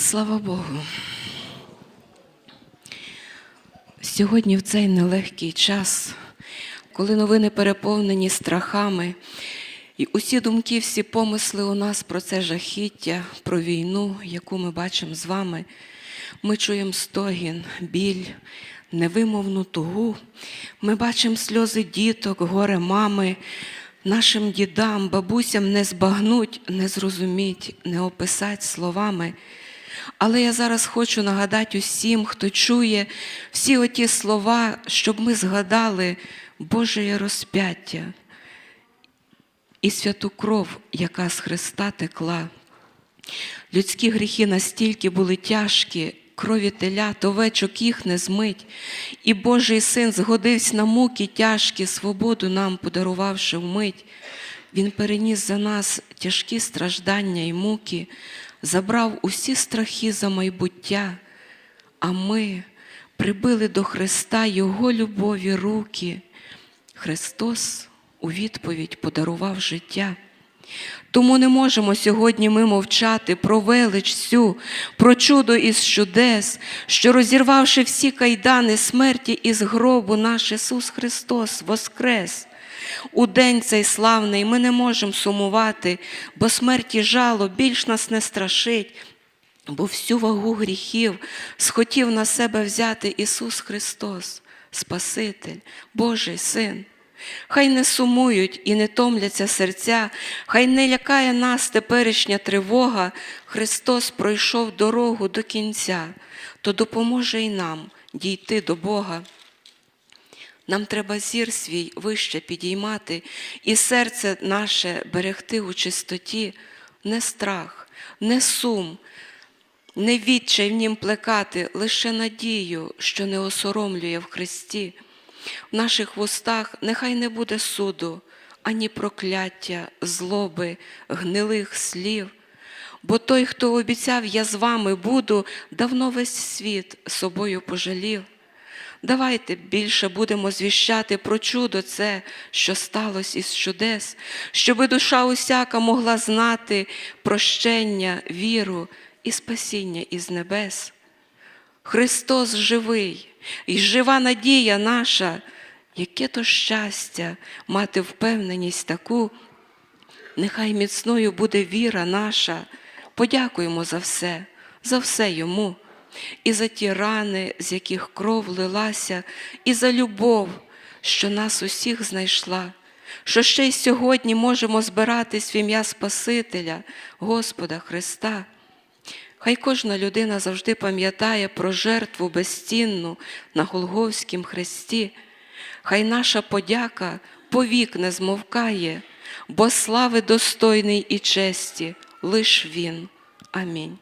Слава Богу. Сьогодні в цей нелегкий час, коли новини переповнені страхами, і усі думки, всі помисли у нас про це жахіття, про війну, яку ми бачимо з вами, ми чуємо стогін, біль, невимовну тугу. Ми бачимо сльози діток, горе мами, нашим дідам, бабусям не збагнуть, не зрозуміть, не описать словами. Але я зараз хочу нагадати усім, хто чує всі оті слова, щоб ми згадали Боже розп'яття і святу кров, яка з Христа текла. Людські гріхи настільки були тяжкі, крові телят, овечок їх не змить, і Божий син згодився на муки тяжкі, свободу нам подарувавши вмить. Він переніс за нас тяжкі страждання і муки, забрав усі страхи за майбуття, а ми прибили до Христа Його любові руки. Христос у відповідь подарував життя. Тому не можемо сьогодні ми мовчати про велич цю, про чудо із чудес, що розірвавши всі кайдани смерті із гробу, наш Ісус Христос воскрес. У день цей славний ми не можемо сумувати, бо смерті жало більш нас не страшить, бо всю вагу гріхів схотів на себе взяти Ісус Христос, Спаситель, Божий Син. Хай не сумують і не томляться серця, хай не лякає нас теперішня тривога. Христос пройшов дорогу до кінця, то допоможе й нам дійти до Бога. Нам треба зір свій вище підіймати, і серце наше берегти у чистоті, не страх, не сум, не відчай в нім плекати, лише надію, що не осоромлює в Христі. В наших вустах нехай не буде суду, ані прокляття, злоби, гнилих слів. Бо той, хто обіцяв, я з вами буду, давно весь світ собою пожалів. Давайте більше будемо звіщати про чудо це, що сталося із чудес, щоби душа усяка могла знати прощення, віру і спасіння із небес. Христос живий, і жива надія наша, яке то щастя мати впевненість таку, нехай міцною буде віра наша. Подякуємо за все, за все йому, і за ті рани, з яких кров лилася, і за любов, що нас усіх знайшла, що ще й сьогодні можемо збиратись в ім'я Спасителя, Господа Христа. Хай кожна людина завжди пам'ятає про жертву безцінну на Голговськім хресті, хай наша подяка повік не змовкає, бо слави достойний і честі лиш Він. Амінь.